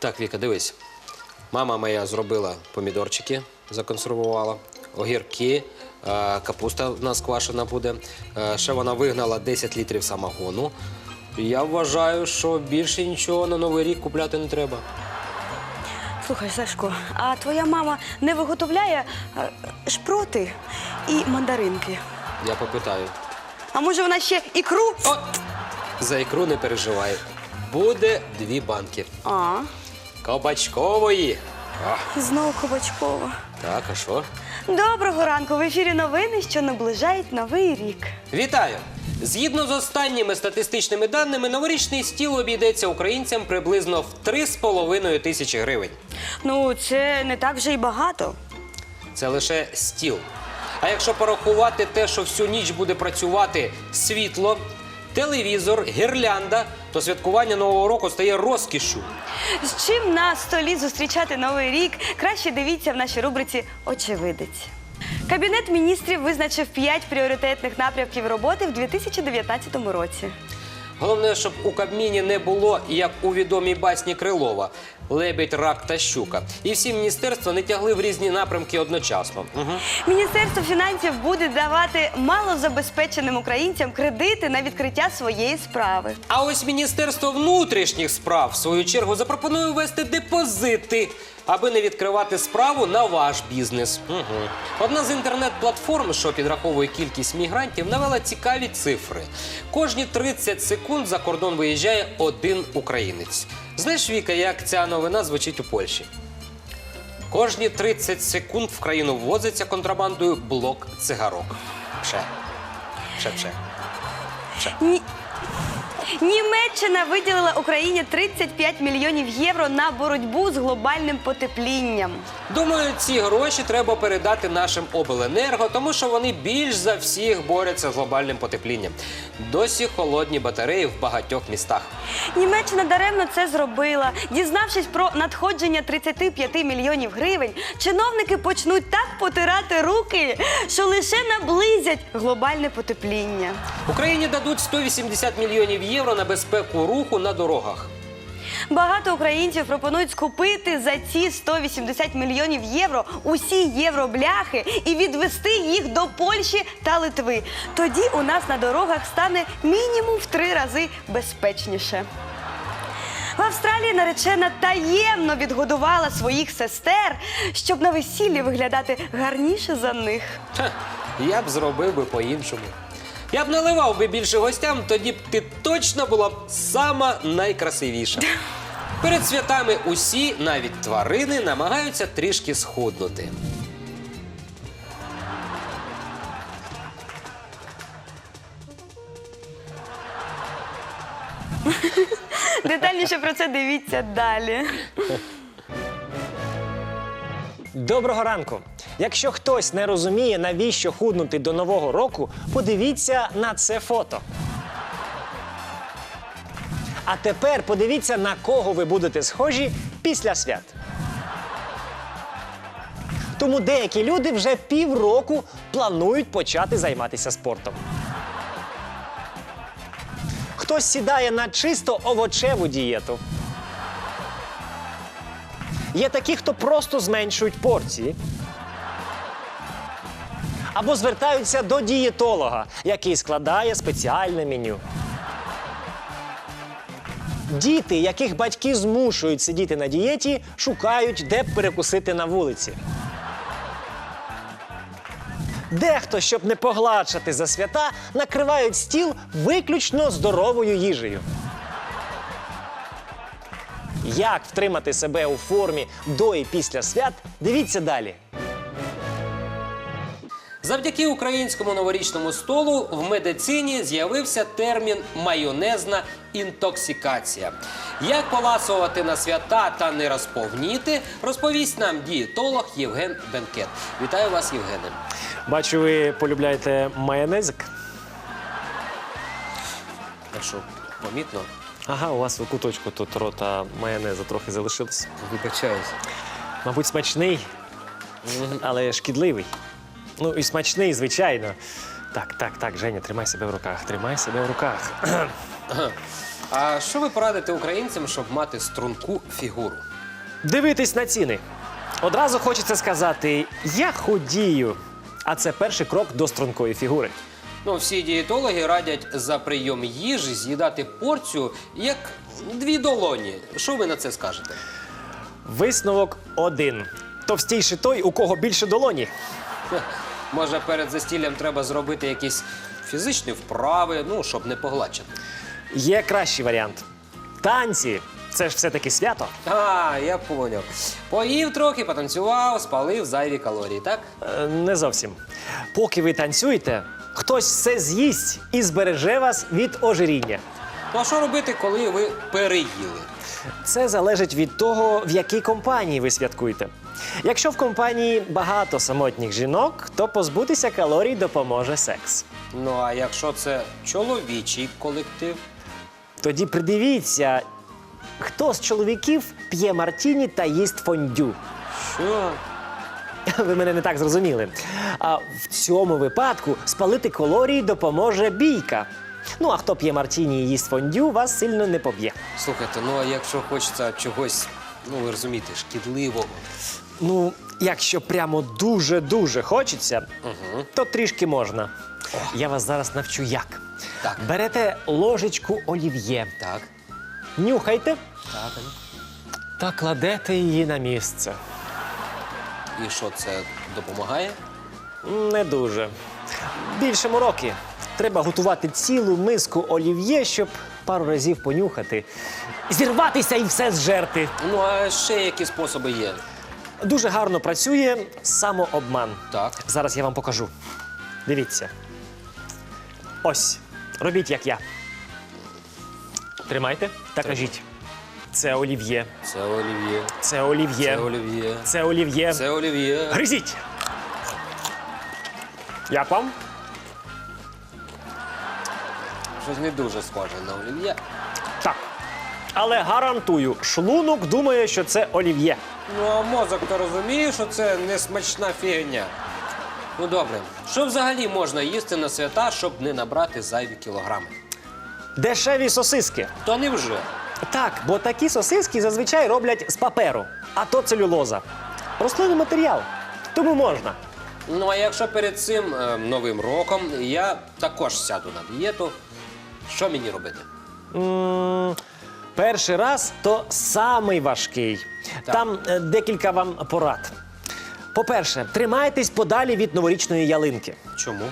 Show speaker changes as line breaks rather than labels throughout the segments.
Так, Віка, дивись. Мама моя зробила помідорчики, законсервувала, огірки, е, капуста в нас квашена буде. Е, Ще вона вигнала 10 літрів самогону. Я вважаю, що більше нічого на Новий рік купляти не треба.
Слухай, Сашко, а твоя мама не виготовляє е, шпроти і мандаринки?
Я попитаю.
А може вона ще ікру?
О! За ікру не переживай. Буде дві банки.
А,
Кабачкової. А,
знову Кабачкова.
так, а що?
Доброго ранку. В ефірі новини, що наближають новий рік.
Вітаю! Згідно з останніми статистичними даними, новорічний стіл обійдеться українцям приблизно в 3,5 тисячі гривень.
Ну, це не так вже й багато.
Це лише стіл. А якщо порахувати те, що всю ніч буде працювати світло, телевізор, гірлянда, то святкування нового року стає розкішю.
З чим на столі зустрічати новий рік, краще дивіться в нашій рубриці Очевидець. Кабінет міністрів визначив п'ять пріоритетних напрямків роботи в 2019 році.
Головне, щоб у Кабміні не було, як у відомій басні Крилова, лебедь, рак та щука. І всі міністерства не тягли в різні напрямки одночасно. Угу.
Міністерство фінансів буде давати малозабезпеченим українцям кредити на відкриття своєї справи.
А ось Міністерство внутрішніх справ, в свою чергу, запропонує ввести депозити, аби не відкривати справу на ваш бізнес. Угу. Одна з інтернет-платформ, що підраховує кількість мігрантів, навела цікаві цифри. Кожні 30 секунд за кордон виїжджає один українець. Знаєш, Віка, як ця новина звучить у Польщі? Кожні 30 секунд в країну ввозиться контрабандою блок цигарок. Пше. Пше, пше. Пше.
Ні... Німеччина виділила Україні 35 мільйонів євро на боротьбу з глобальним потеплінням.
Думаю, ці гроші треба передати нашим обленерго, тому що вони більш за всіх борються з глобальним потеплінням. Досі холодні батареї в багатьох містах.
Німеччина даремно це зробила. Дізнавшись про надходження 35 мільйонів гривень, чиновники почнуть так потирати руки, що лише наблизять глобальне потепління.
Україні дадуть 180 мільйонів євро на безпеку руху на дорогах.
Багато українців пропонують скупити за ці 180 мільйонів євро усі євробляхи і відвести їх до Польщі та Литви. Тоді у нас на дорогах стане мінімум в три рази безпечніше. В Австралії наречена таємно відгодувала своїх сестер, щоб на весіллі виглядати гарніше за них.
Ха, я б зробив би по-іншому. Я б наливав би більше гостям, тоді б ти точно була б сама найкрасивіша. Перед святами усі, навіть тварини, намагаються трішки схуднути.
Детальніше про це дивіться далі.
Доброго ранку! Якщо хтось не розуміє, навіщо худнути до нового року, подивіться на це фото. А тепер подивіться, на кого ви будете схожі після свят. Тому деякі люди вже півроку планують почати займатися спортом. Хтось сідає на чисто овочеву дієту. Є такі, хто просто зменшують порції. Або звертаються до дієтолога, який складає спеціальне меню. Діти, яких батьки змушують сидіти на дієті, шукають, де б перекусити на вулиці. Дехто, щоб не погладшати за свята, накривають стіл виключно здоровою їжею. Як втримати себе у формі до і після свят? Дивіться далі.
Завдяки українському новорічному столу в медицині з'явився термін майонезна інтоксикація. Як поласувати на свята та не розповніти, розповість нам дієтолог Євген Бенкет. Вітаю вас, Євгене.
Бачу, ви полюбляєте майонезик.
Що, помітно?
Ага, у вас у куточку тут рота майонезу трохи залишилось.
Вибачаюсь.
Мабуть, смачний, але шкідливий. Ну і смачний, звичайно. Так, так, так, Женя, тримай себе в руках, тримай себе в руках.
А що ви порадите українцям, щоб мати струнку фігуру?
Дивитись на ціни. Одразу хочеться сказати: я худію. А це перший крок до стрункої фігури.
Ну, всі дієтологи радять за прийом їжі з'їдати порцію як дві долоні. Що ви на це скажете?
Висновок один: товстійший той, у кого більше долоні.
Може, перед застіллям треба зробити якісь фізичні вправи, ну, щоб не погладчити.
Є кращий варіант. Танці це ж все-таки свято.
А, я поняв. Поїв трохи, потанцював, спалив зайві калорії, так?
Е, Не зовсім. Поки ви танцюєте, хтось все з'їсть і збереже вас від ожиріння.
Ну а що робити, коли ви переїли?
Це залежить від того, в якій компанії ви святкуєте. Якщо в компанії багато самотніх жінок, то позбутися калорій допоможе секс.
Ну а якщо це чоловічий колектив?
Тоді придивіться, хто з чоловіків п'є мартіні та їсть фондю.
Що?
Ви мене не так зрозуміли. А в цьому випадку спалити калорії допоможе бійка. Ну а хто п'є мартіні і їсть фондю, вас сильно не поб'є.
Слухайте, ну а якщо хочеться чогось, ну ви розумієте, шкідливого.
Ну, якщо прямо дуже-дуже хочеться, то трішки можна. Я вас зараз навчу як.
Так.
Берете ложечку олів'є,
Так.
нюхайте
Так.
та кладете її на місце.
І що це допомагає?
Не дуже. Більше мороки. Треба готувати цілу миску олів'є, щоб пару разів понюхати, зірватися і все зжерти.
Ну а ще які способи є?
Дуже гарно працює самообман.
Так.
Зараз я вам покажу. Дивіться. Ось. Робіть як я. Тримайте та кажіть. Це олів'є.
Це олів'є.
Це олів'є.
Це олів'є.
Це олів'є.
Це олів'є.
Гризіть. Як вам?
Щось не дуже схоже на олів'є.
Так. Але гарантую, шлунок думає, що це олів'є.
Ну а мозок то розуміє, що це не смачна фігня. Ну добре, що взагалі можна їсти на свята, щоб не набрати зайві кілограми?
Дешеві сосиски.
То не вже.
Так, бо такі сосиски зазвичай роблять з паперу, а то целюлоза. Рослинний матеріал. Тому можна.
Ну а якщо перед цим е, новим роком я також сяду на дієту, що мені робити?
М, Перший раз то самий важкий.
Так.
Там е, декілька вам порад. По-перше, тримайтесь подалі від новорічної ялинки,
Чому?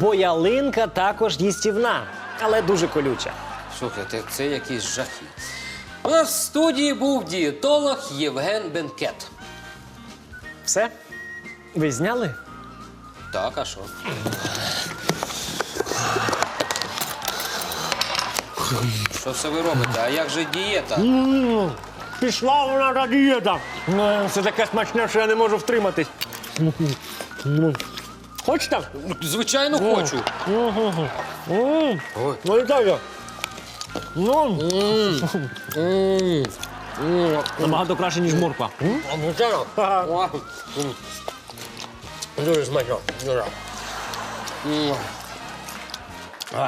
бо ялинка також їстівна, але дуже колюча.
Слухайте, це якісь жахи. У нас в студії був дієтолог Євген Бенкет.
Все? Ви зняли?
Так, а що? Що це ви робите? А як же дієта?
Пішла вона та дієта. Це таке смачне, що я не можу втриматись. Хочете?
Звичайно, хочу. Ой.
Валітаю. Ну, набагато краще, ніж морква.
А, звичайно. М. Дуже смачно. Дуже. М.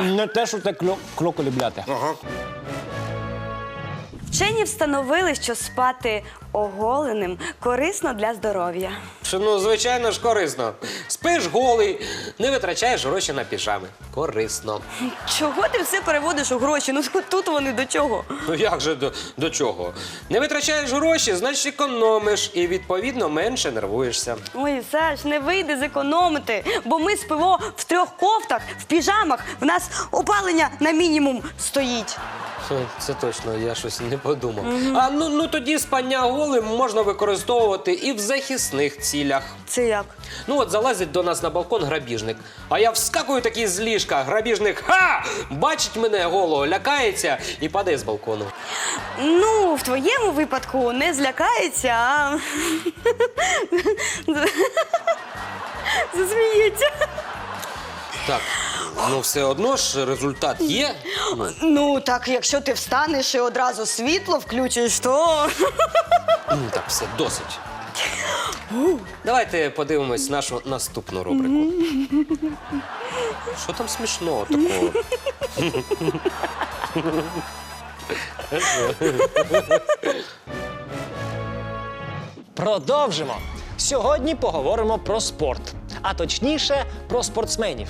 Не те, що це клоколібляти.
Ага.
Вчені встановили, що спати оголеним корисно для здоров'я.
Що, ну, звичайно ж, корисно. Спиш голий, не витрачаєш гроші на піжами. Корисно.
Чого ти все переводиш у гроші? Ну тут вони до чого?
Ну як же до, до чого? Не витрачаєш гроші, значить економиш і відповідно менше нервуєшся.
Ой, Саш, не вийде зекономити, бо ми спимо в трьох кофтах, в піжамах. В нас опалення на мінімум стоїть.
Це точно, я щось не подумав. А ну, ну тоді спання голим можна використовувати і в захисних цілях.
Це як?
Ну от залазить до нас на балкон грабіжник. А я вскакую такий з ліжка. Грабіжник ха! Бачить мене голого, лякається і падає з балкону.
Ну, в твоєму випадку не злякається, а засміється.
Так, ну все одно ж результат є. Ну,
Ну, так якщо ти встанеш і одразу світло включиш, то
м, так, все, досить. Давайте подивимось нашу наступну рубрику. Що там смішного такого?
Продовжимо. Сьогодні поговоримо про спорт, а точніше про спортсменів.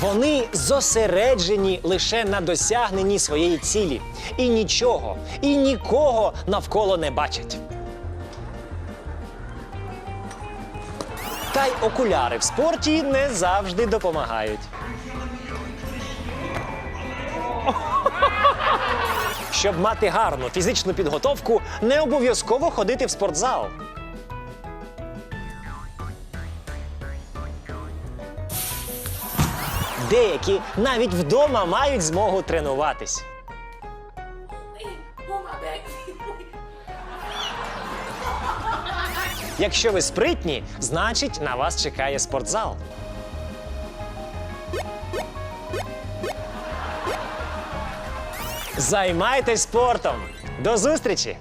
Вони зосереджені лише на досягненні своєї цілі і нічого, і нікого навколо не бачать. Та й окуляри в спорті не завжди допомагають. Щоб мати гарну фізичну підготовку, не обов'язково ходити в спортзал. Деякі навіть вдома мають змогу тренуватись. Якщо ви спритні, значить на вас чекає спортзал. Займайтесь спортом. До зустрічі!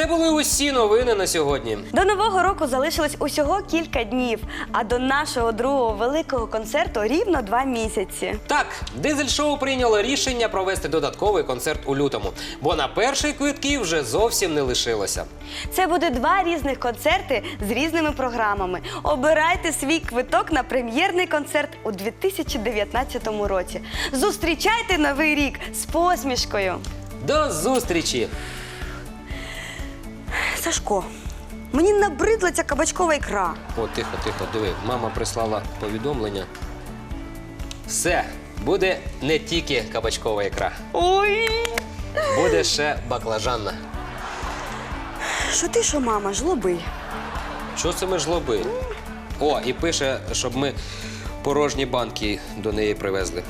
Це були усі новини на сьогодні.
До нового року залишилось усього кілька днів, а до нашого другого великого концерту рівно два місяці.
Так, дизель-шоу прийняло рішення провести додатковий концерт у лютому, бо на перший квитків вже зовсім не лишилося.
Це буде два різних концерти з різними програмами. Обирайте свій квиток на прем'єрний концерт у 2019 році. Зустрічайте новий рік з посмішкою.
До зустрічі!
Сашко, мені набридла ця кабачкова ікра.
О, тихо, тихо, диви, мама прислала повідомлення. Все, буде не тільки кабачкова ікра,
Ой!
буде ще баклажанна.
Що ти, що мама, жлоби?
Що це ми жлоби? О, і пише, щоб ми порожні банки до неї привезли.